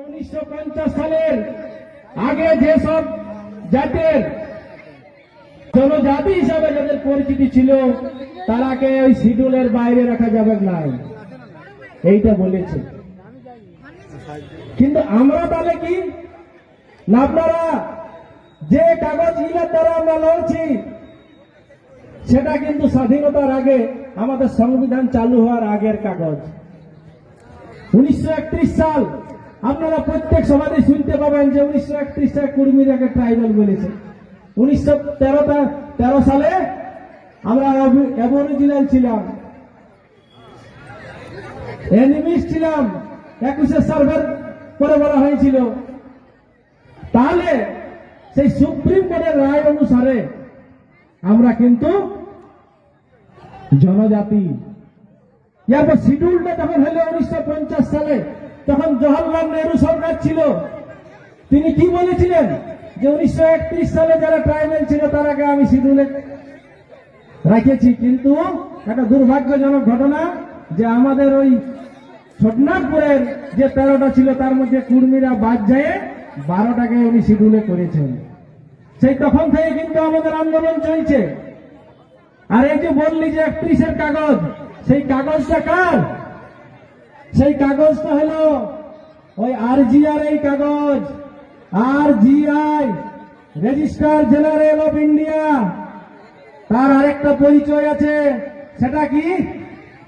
উনিশশো পঞ্চাশ সালের আগে যেসব জাতের জনজাতি হিসাবে যাদের পরিচিতি ছিল তারাকে ওই শিডিউলের বাইরে রাখা যাবে না। এইটা বলেছে। কিন্তু আমরা তাহলে কি? না, আপনারা যে কাগজ ইলার দ্বারা আমরা লড়ছি, সেটা কিন্তু স্বাধীনতার আগে, আমাদের সংবিধান চালু হওয়ার আগের কাগজ। উনিশশো একত্রিশ সাল আপনারা প্রত্যেক সমাজে শুনতে পাবেন যে উনিশশো একত্রিশ সালে কুর্মীরাকে ট্রাইবাল বলেছে। উনিশশো তেরোটা তেরো সালে আমরা অ্যাবরিজিনাল ছিলাম। এনিমিস ছিলাম। একুশে সার্ভের করে বলা হয়েছিল। তাহলে সেই সুপ্রিম কোর্টের রায় অনুসারে আমরা কিন্তু জনজাতি। এরপর শিডিউলটা যখন হলো উনিশশো পঞ্চাশ সালে। তখন জওয়াহরলাল নেহরু সরকার ছিল। তিনি কি বলেছিলেন? যে উনিশশো একত্রিশ সালে যারা ট্রাইবেল ছিল তারাকে আমি শিডিউলে রেখেছি। কিন্তু একটা দুর্ভাগ্যজনক ঘটনা, যে আমাদের ওই ছোটনাগপুরের যে তেরোটা ছিল, তার মধ্যে কুর্মীরা বাদ যায় বারোটাকে উনি শিডিউলে করেছেন। সেই তখন থেকে কিন্তু আমাদের আন্দোলন চলছে। আর এই যে বললি যে একত্রিশের কাগজ, সেই কাগজটা কার? সেই কাগজটা হলো ওই আরজিআর এই কাগজ। R GI registrar general of India. তার আরেকটা পরিচয় আছে, সেটা কি?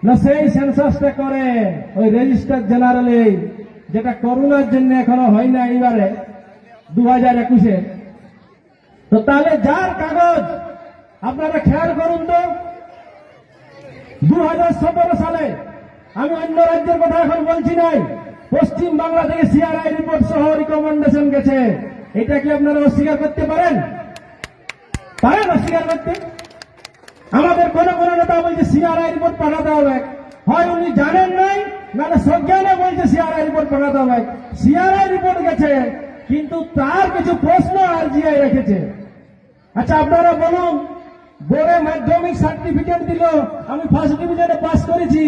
না, সেই সেন্সাসটা করে ওই রেজিস্ট্রার জেনারেলে, যেটা করোনার জন্য এখনও হয় না এইবারে দু হাজার একুশে। তো তাহলে যার কাগজ, আপনারা খেয়াল করুন তো দু হাজার সতেরো সালে আমি অন্য রাজ্যের কথা এখন বলছি নাই। পশ্চিম বাংলা থেকে সিআরআই রিপোর্ট সহ রিকমেন্ডেশন গেছে। এটা কি আপনারা অস্বীকার করতে পারেন? পারেন অস্বীকার করতে? আমাদের কোন কোন নেতা বলছে সিআরআই রিপোর্ট পাঠাতে হবে। হয় উনি জানেন নাই, নাহলে সজ্ঞানে বলছে সিআরআই রিপোর্ট পাঠাতে হবে। সিআরআই রিপোর্ট গেছে, কিন্তু তার কিছু প্রশ্ন আর জিআই রেখেছে। আচ্ছা আপনারা বলুন, বোর্ডে মাধ্যমিক সার্টিফিকেট দিল, আমি ফার্স্ট ডিভিশনে পাস করেছি।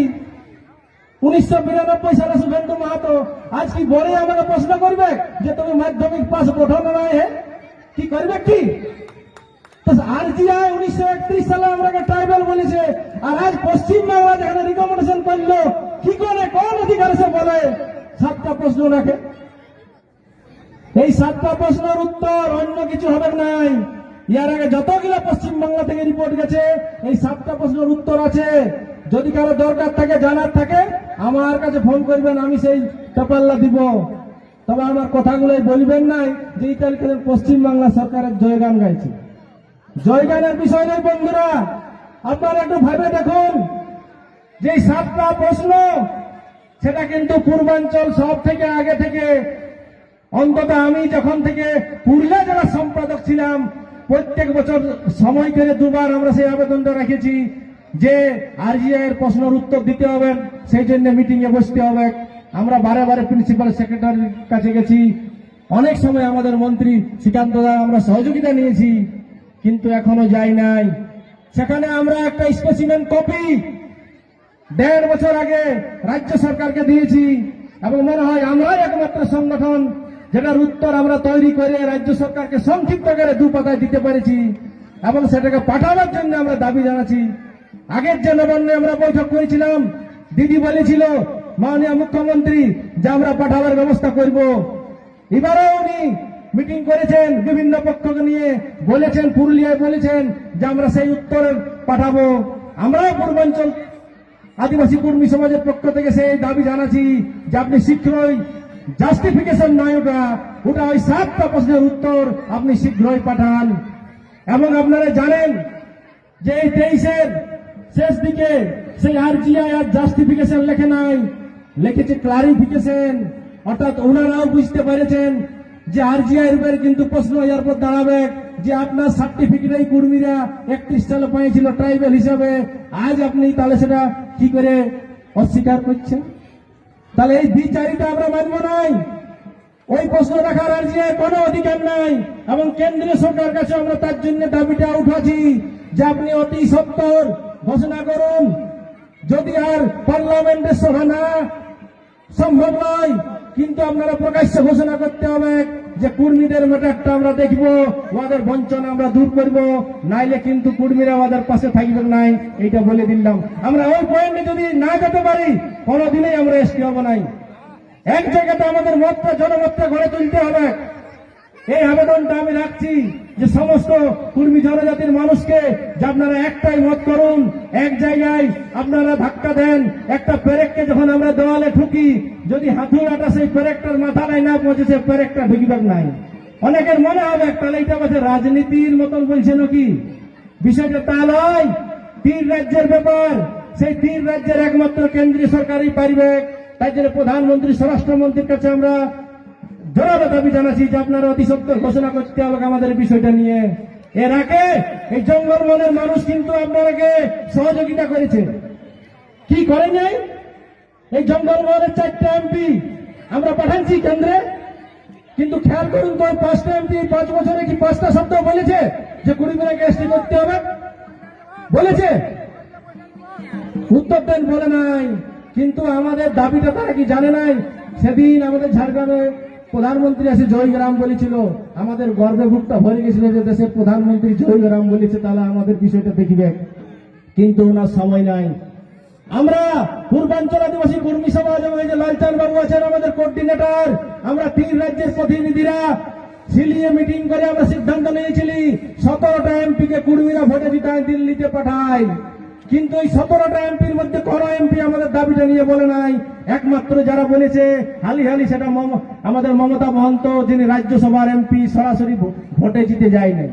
উনিশশো বিরানব্বই সালে মাহাতো, আজ কি বোর্ডে আমাকে প্রশ্ন করবে যে তুমি মাধ্যমিক পাস গঠন নয় কি করবে কি? আর জিআই উনিশশো একত্রিশ সালে আমাকে ট্রাইবেল বলেছে, আর আজ পশ্চিম বাংলা যেখানে রিকমেন্ডেশন করল, কি করে, কোন অধিকার সে বলে? সাতটা প্রশ্ন রাখে। এই সাতটা প্রশ্নের উত্তর অন্য কিছু হবে নাই। ইয়ার আগে যতগুলো পশ্চিম বাংলা থেকে রিপোর্ট গেছে, এই সাতটা প্রশ্নের উত্তর আছে। যদি কারও দরকার থাকে, জানার থাকে, আমার কাছে ফোন করবেন, আমি সেই টপাল্লা দিব। তবে আমার কথাগুলোই বলবেন নাই যে এই তারিখে পশ্চিম বাংলা সরকারের জয়গান গাইছে। জয়গানের বিষয় নেই, বন্ধুরা। আপনারা একটু ভেবে দেখুন, যে সাতটা প্রশ্ন, সেটা কিন্তু পূর্বাঞ্চল সব থেকে আগে থেকে, অন্তত আমি যখন থেকে পুরুলিয়া জেলার সম্পাদক ছিলাম, প্রত্যেক বছর সময় করে দুবার আমরা সেই আবেদনটা রেখেছি। যে আরজিআই এর প্রশ্নের উত্তর দিতে হবে, সেই জন্য মিটিং এ বসতে হবে। আমরা বারে বারে প্রিন্সিপাল সেক্রেটারির কাছে গেছি। অনেক সময় আমাদের মন্ত্রী শ্রীকান্ত দ্বারা আমরা সহযোগিতা নিয়েছি, কিন্তু এখনও যাই নাই। সেখানে আমরা একটা স্পেসিমেন কপি দেড় বছর আগে রাজ্য সরকারকে দিয়েছি, এবং মনে হয় আমরাই একমাত্র সংগঠন, যেটার উত্তর আমরা তৈরি করে রাজ্য সরকারকে সংক্ষিপ্ত করে দু পাতায় দিতে পেরেছি, এবং সেটাকে পাঠানোর জন্য আমরা দাবি জানাচ্ছি। আগের নবান্নে আমরা বৈঠক করেছিলাম। দিদি বলেছিল, মাননীয় মুখ্যমন্ত্রী, যে আমরা পাঠাবার ব্যবস্থা করব। এবারেও উনি মিটিং করেছেন, বিভিন্ন পক্ষকে নিয়ে বলেছেন, পুরুলিয়ায় বলেছেন যে আমরা সেই উত্তর পাঠাবো। আমরাও পূর্বাঞ্চল আদিবাসী কর্মী সমাজের পক্ষ থেকে সেই দাবি জানাচ্ছি যে আপনি শীঘ্রই জাস্টিফিকেশন নয় ওটা ওটা ওই সাতটা প্রশ্নের উত্তর আপনি শীঘ্রই পাঠান। এবং আপনারা জানেন যে এই তেইশের শেষ দিকে সেই আরজিআই আর জাস্টিফিকেশন লেখে নাই। লিখেছে ক্লারিফিকেশন অর্থাৎ ওনারাও বুঝতে পেরেছেন যে আরজিআই এর কিন্তু প্রশ্ন এর পর দাঁড়াবে যে আপনার সার্টিফিকেট এই কর্মীরা একত্রিশ সালে পেয়েছিল ট্রাইবেল হিসাবে। আজ আপনি তাহলে সেটা কি করে অস্বীকার করছেন? তাহলে এই বিচারিতা আমরা মানব নাই। ওই প্রশ্ন রাখার আর যে কোনো অধিকার নাই। এবং কেন্দ্রীয় সরকার কাছে আমরা তার জন্য দাবিটা উঠাছি যে আপনি অতি সত্তর, ঘোষণা করুন। যদি আর পার্লামেন্টের সভা না সম্ভব নয় কিন্তু আপনারা প্রকাশ্যে ঘোষণা করতে হবে যে কুর্মীদের ম্যাটারটা আমরা দেখব, ওদের বঞ্চনা আমরা দূর করব, নাইলে কিন্তু কুর্মীরা আমাদের পাশে থাকবে নাই এইটা বলে দিলাম। আমরা ওই পয়েন্টে যদি না যেতে পারি, কোনোদিনই আমরা এসটি হব নাই এক জায়গাতে আমাদের মতটা, জনমতটা গড়ে তুলতে হবে। এই আবেদনটা আমি রাখছি। যে সমস্ত কুর্মী জনজাতির মানুষকে যে আপনারা একটাই মত করুন, এক জায়গায় আপনারা ধাক্কা দেন, একটা পেরেককে যখন আমরা দেওয়ালে ঠুকি, যদি হাতুড়াটা সেই পেরেকটার মাথাটাই না পৌঁছে সে পেরেকটা ঢুকিবার নাই। অনেকের মনে হবে তাহলে এটা বলছে রাজনীতির মতন বলছে নাকি? বিষয়টা তা নয়, তিন রাজ্যের ব্যাপার। সেই তিন রাজ্যের একমাত্র কেন্দ্রীয় সরকারই পারবে তাই জন্য প্রধানমন্ত্রী, স্বরাষ্ট্রমন্ত্রীর কাছে আমরা জোরালো দাবি জানাচ্ছি যে আপনারা অতি সত্তর ঘোষণা করতে হবে আমাদের বিষয়টা নিয়ে। এর আগে এই জঙ্গল মনের মানুষ কিন্তু আপনাকে সহযোগিতা করেছে। কি করে নাই? এই জঙ্গল মহলের চারটা এমপি আমরা পাঠাচ্ছি কেন্দ্রে। কিন্তু খেয়াল করুন তো, পাঁচটা এমপি পাঁচ বছরে কি পাঁচটা শব্দ বলেছে যে কুড়ি মিনিট এসটি করতে হবে? বলেছে। উত্তর দেন বলে নাই। কিন্তু আমাদের দাবিটা তারা কি জানে নাই? সেদিন আমাদের ঝাড়গ্রামে প্রধানমন্ত্রী এসে জয়গ্রাম বলেছিল, আমাদের গর্বে বুকটা ভরে গেছিল যে দেশের প্রধানমন্ত্রী জয়গ্রাম বলেছে, তাহলে আমাদের বিষয়টা দেখবে। কিন্তু ওনার সময় নাই। আমরা পূর্বাঞ্চল আদিবাসী কর্মী সমাজ এবং এই যে লালচান বাবু আছেন আমাদের কোঅর্ডিনেটর, আমরা তিন রাজ্যের প্রতিনিধিরা সিলিয়ে মিটিং করে আমরা সিদ্ধান্ত নিয়েছিলি, সতেরোটা এমপি কে কুর্মীরা ভোটে জিতায় দিল্লিতে পাঠায়। কিন্তু ওই সতেরোটা এমপির মধ্যে কোন এমপি আমাদের দাবিটা নিয়ে বলে নাই। একমাত্র যারা বলেছে, হালি হালি সেটা আমাদের মমতা মহন্ত, যিনি রাজ্যসভার এমপি, সরাসরি ভোটে জিতে যায় নাই।